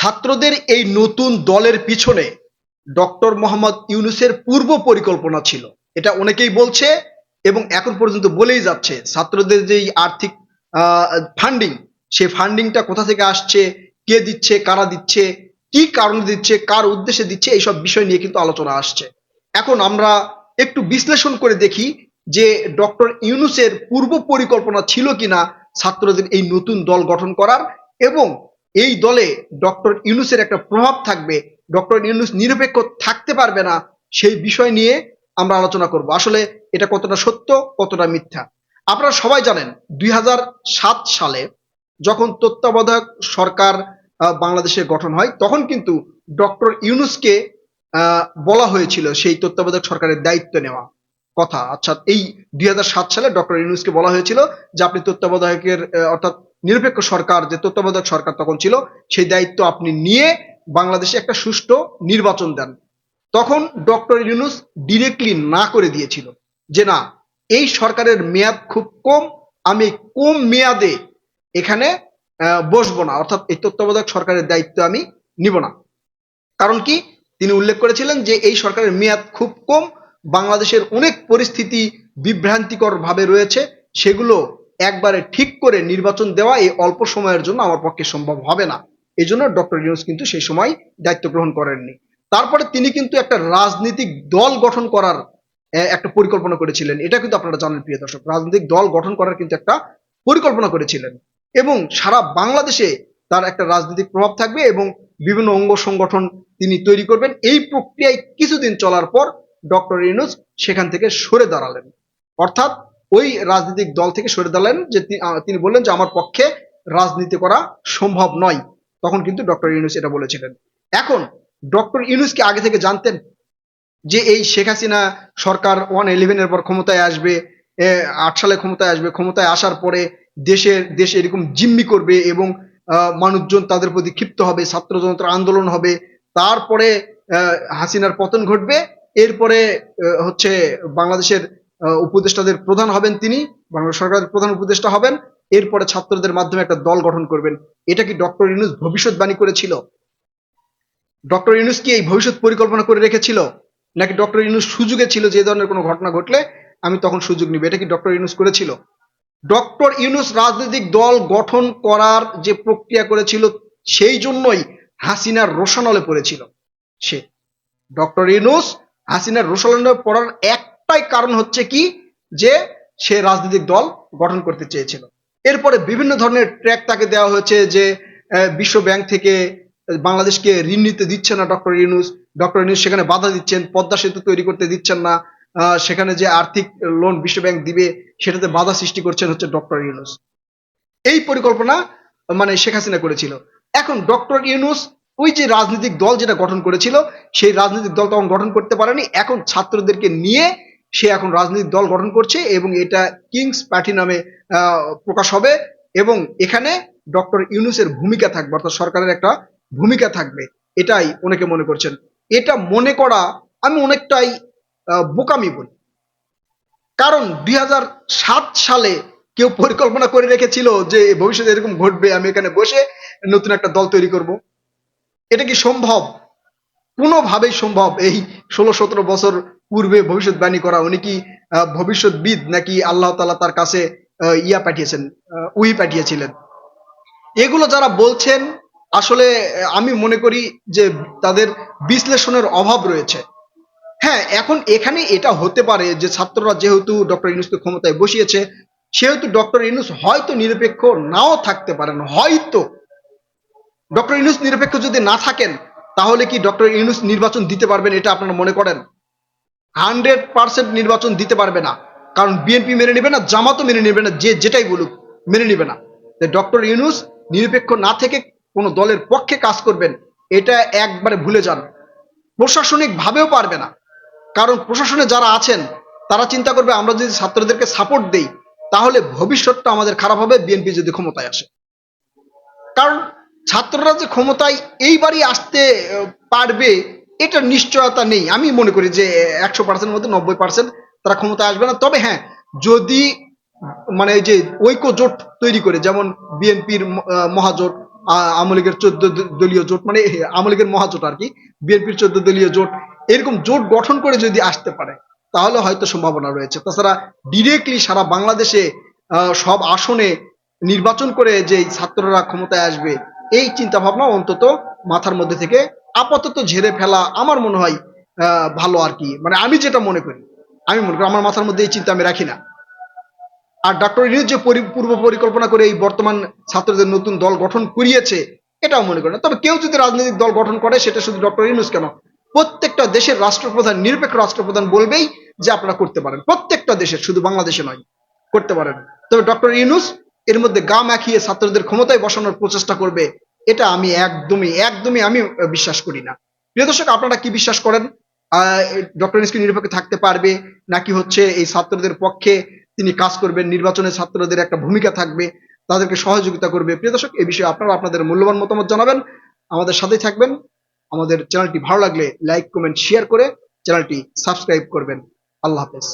ছাত্রদের এই নতুন দলের পিছনে ডক্টর মোহাম্মদ ইউনুসের পূর্ব পরিকল্পনা ছিল। এটা অনেকেই বলছে এবং এখন পর্যন্ত বলেই যাচ্ছে, ছাত্রদের যেই আর্থিক ফান্ডিং সেই ফান্ডিংটা কোথা থেকে আসছে, কে দিচ্ছে, কারা দিচ্ছে, কি কারণে দিচ্ছে, কার উদ্দেশ্যে দিচ্ছে, এইসব বিষয় নিয়ে কিন্তু আলোচনা আসছে। এখন আমরা একটু বিশ্লেষণ করে দেখি যে ডক্টর ইউনুসের পূর্ব পরিকল্পনা ছিল কিনা ছাত্রদের এই নতুন দল গঠন করার এবং এই দলে ডক্টর ইউনুসের একটা প্রভাব থাকবে। ডক্টর ইউনুস নিরপেক্ষ থাকতে পারবে না, সেই বিষয় নিয়ে আমরা আলোচনা করব। আসলে এটা কতটা সত্য, কতটা মিথ্যা? আপনারা সবাই জানেন, দুই হাজার সাত সালে যখন তত্ত্বাবধায়ক সরকার বাংলাদেশে গঠন হয়, তখন কিন্তু ডক্টর ইউনুসকে বলা হয়েছিল সেই তত্ত্বাবধায়ক সরকারের দায়িত্ব নেওয়া। কথা আচ্ছা এই দুই হাজার সাত সালে ডক্টর ইউনুসকে বলা হয়েছিল যে আপনি তত্ত্বাবধায়কের অর্থাৎ নিরপেক্ষ সরকার, যে তত্ত্বাবধায়ক সরকার তখন ছিল, সেই দায়িত্ব আপনি নিয়ে বাংলাদেশে একটা সুষ্ঠু নির্বাচন দেন। তখন ডক্টর ইউনুস ডিরেক্টলি না করে দিয়েছিল যে, না, এই সরকারের মেয়াদ খুব কম, আমি কম মেয়াদে এখানে বসবো না। অর্থাৎ এই তত্ত্বাবধায়ক সরকারের দায়িত্ব আমি নিব না। কারণ কি? তিনি উল্লেখ করেছিলেন যে, এই সরকারের মেয়াদ খুব কম, বাংলাদেশের অনেক পরিস্থিতি বিভ্রান্তিকর ভাবে রয়েছে, সেগুলো একবারে ঠিক করে নির্বাচন দেওয়া এই অল্প সময়ের জন্য আমার পক্ষে সম্ভব হবে না। এই জন্য ডক্টর ইউনুস কিন্তু সেই সময় দায়িত্ব গ্রহণ করেননি। তারপরে তিনি কিন্তু একটা রাজনৈতিক দল গঠন করার একটা পরিকল্পনা করেছিলেন। এটা কিন্তু আপনারা জানেন, প্রিয় দর্শক, রাজনৈতিক দল গঠন করার কিন্তু একটা পরিকল্পনা করেছিলেন। এবং সারা বাংলাদেশে তার একটা রাজনৈতিক প্রভাব থাকবে এবং বিভিন্ন অঙ্গ সংগঠন তিনি তৈরি করবেন। এই প্রক্রিয়ায় কিছুদিন চলার পর ডক্টর ইউনুস সেখান থেকে সরে দাঁড়ালেন। অর্থাৎ ওই রাজনৈতিক দল থেকে সরে দাঁড়ালেন যে তিনি বললেন যে আমার পক্ষে রাজনীতি করা সম্ভব নয়। তখন কিন্তু ডক্টর ইউনুস এটা বলেছিলেন। এখন ডক্টর ইউনুস কি আগে থেকে জানতেন যে এই শেখ হাসিনা সরকার ওয়ান ইলেভেনের পর ক্ষমতায় আসবে আট সালে ক্ষমতায় আসবে, ক্ষমতায় আসার পরে দেশের, দেশে এরকম জিম্মি করবে এবং মানুষজন তাদের প্রতি ক্ষিপ্ত হবে, ছাত্র আন্দোলন হবে। তারপরে হাসিনার পতন ঘটবে। এরপরে হচ্ছে বাংলাদেশের উপদেষ্টাদের প্রধান হবেন তিনি, বাংলাদেশ সরকারের প্রধান উপদেষ্টা হবেন। এরপরে ছাত্রদের মাধ্যমে একটা দল গঠন করবেন। এটা কি ডক্টর ইউনুস ভবিষ্যৎবাণী করেছিল? ডক্টর ইউনুস কি এই ভবিষ্যৎ পরিকল্পনা করে রেখেছিল? নাকি ডক্টর ইউনুস সুযোগে ছিল যে ধরনের কোনো ঘটনা ঘটলে আমি তখন সুযোগ নিব? এটা কি ডক্টর ইউনুস করেছিল? ডক্টর ইউনুস রাজনৈতিক দল গঠন করার যে প্রক্রিয়া করেছিল, সেই জন্যই হাসিনার রোশানলে পড়েছিল সে। ডক্টর ইউনুস হাসিনার রোশানলে পড়ার একটাই কারণ হচ্ছে কি? যে সে রাজনৈতিক দল গঠন করতে চেয়েছিল। এরপরে বিভিন্ন ধরনের ট্র্যাক তাকে দেওয়া হয়েছে যে বিশ্ব ব্যাংক থেকে বাংলাদেশকে ঋণ নিতে দিচ্ছে না ডক্টর ইউনুস। ডক্টর ইউনুস সেখানে বাধা দিচ্ছেন, পদ্মা সেতু তৈরি করতে দিচ্ছেন না। সেখানে যে আর্থিক লোন বিশ্ব ব্যাংক দিবে, সেটাতে বাধা সৃষ্টি করছেন হচ্ছে ডক্টর ইউনুস। এই পরিকল্পনা মানে শেখ হাসিনা করেছিল। এখন ডক্টর ইউনুস ওই যে রাজনৈতিক দল যেটা গঠন করেছিল, সেই রাজনৈতিক দল তখন গঠন করতে পারেনি। এখন ছাত্রদেরকে নিয়ে সে এখন রাজনৈতিক দল গঠন করছে এবং এটা কিংস পার্টি নামে প্রকাশ হবে এবং এখানে ডক্টর ইউনুসের ভূমিকা থাকবে, অর্থাৎ সরকারের একটা ভূমিকা থাকবে। এটাই অনেকে মনে করছেন। এটা মনে করা আমি অনেকটাই বোকামি বলি। কারণ দুই হাজার সাত সালে কেউ পরিকল্পনা করে রেখেছিল যে ভবিষ্যতে এরকম ঘটবে, আমি এখানে বসে নতুন একটা দল তৈরি করব। এটা কি সম্ভব? কোনোভাবেই সম্ভব এই ষোলো সতেরো বছর পূর্বে ভবিষ্যৎবাণী করা, উনি কি ভবিষ্যৎবিদ নাকি আল্লাহ তালা তার কাছে ইয়া পাঠিয়েছেন উহি পাঠিয়েছিলেন? এগুলো যারা বলছেন, আসলে আমি মনে করি যে তাদের বিশ্লেষণের অভাব রয়েছে। হ্যাঁ এখন এখানে এটা হতে পারে যে ছাত্ররা যেহেতু ডক্টর ইউনুসকে ক্ষমতায় বসিয়েছে, সেহেতু ডক্টর ইনুস হয়তো নিরপেক্ষ নাও থাকতে পারেন, হয়তো। ডক্টর ইনুস নিরপেক্ষ যদি না থাকেন, তাহলে কি ডক্টর ইউনুস নির্বাচন দিতে পারবেন, এটা আপনারা মনে করেন? হান্ড্রেড পার্সেন্ট নির্বাচন দিতে পারবে না। কারণ বিএনপি মেনে নেবে না, জামাতও মেনে নেবে না, যে যেটাই বলুক, মেনে নেবে না। ডক্টর ইউনুস নিরপেক্ষ না থেকে কোনো দলের পক্ষে কাজ করবেন, এটা একবারে ভুলে যান। প্রশাসনিক ভাবেও পারবে না। কারণ প্রশাসনে যারা আছেন, তারা চিন্তা করবে, আমরা যদি ছাত্রদেরকে সাপোর্ট দেই, তাহলে ভবিষ্যৎটা আমাদের খারাপ হবে বিএনপি যদি ক্ষমতায় আসে। কারণ ছাত্ররা যে ক্ষমতায় এইবারই আসতে পারবে এটা নিশ্চয়তা নেই। আমি মনে করি যে একশো পার্সেন্ট মধ্যে নব্বই পার্সেন্ট তারা ক্ষমতায় আসবে না। তবে হ্যাঁ যদি মানে যে ঐক্য জোট তৈরি করে, যেমন বিএনপির মহাজোট আওয়ামী লীগের চোদ্দ দলীয় জোট মানে আওয়ামী লীগের মহাজোট আর কি, বিএনপির চোদ্দ দলীয় জোট, এরকম জোট গঠন করে যদি আসতে পারে, তাহলে হয়তো সম্ভাবনা রয়েছে। তাছাড়া ডিরেক্টলি সারা বাংলাদেশে সব আসনে নির্বাচন করে যে ছাত্ররা ক্ষমতায় আসবে, এই চিন্তা ভাবনা অন্তত মাথার মধ্যে থেকে আপাতত ঝেড়ে ফেলা আমার মনে হয় ভালো আর কি। মানে আমি যেটা মনে করি, আমি মনে করি, আমার মাথার মধ্যে এই চিন্তা আমি রাখি না। আর ডক্টর ইউনুস যে পূর্ব পরিকল্পনা করে এই বর্তমান ছাত্রদের নতুন দল গঠন করিয়েছে, এটাও মনে করি না। তবে কেউ যদি রাজনৈতিক দল গঠন করে, সেটা শুধু ডক্টর ইউনুস কেন? প্রত্যেকটা দেশের রাষ্ট্রপ্রধান, নিরপেক্ষ রাষ্ট্রপ্রধান বলবেই যে আপনারা করতে পারেন। প্রত্যেকটা দেশের, শুধু বাংলাদেশে নয়, করতে পারেন। তবে ডক্টর ইউনুস এর মধ্যে গা মাখিয়ে ছাত্রদের ক্ষমতায় বসানোর প্রচেষ্টা করবে এটা আমি একদমই একদমই আমি বিশ্বাস করি না। প্রিয় দর্শক, আপনারা কি বিশ্বাস করেন? ডক্টর ইউনুস কি নিরপেক্ষ থাকতে পারবে, নাকি হচ্ছে এই ছাত্রদের পক্ষে তিনি কাজ করবেন, নির্বাচনে ছাত্রদের একটা ভূমিকা থাকবে, তাদেরকে সহযোগিতা করবে? প্রিয় দর্শক এই বিষয়ে আপনারা আপনাদের মূল্যবান মতামত জানাবেন। আমাদের সাথেই থাকবেন। আমাদের চ্যানেলটি ভালো লাগলে লাইক, কমেন্ট, শেয়ার করে চ্যানেলটি সাবস্ক্রাইব করবেন। আল্লাহ হাফেজ।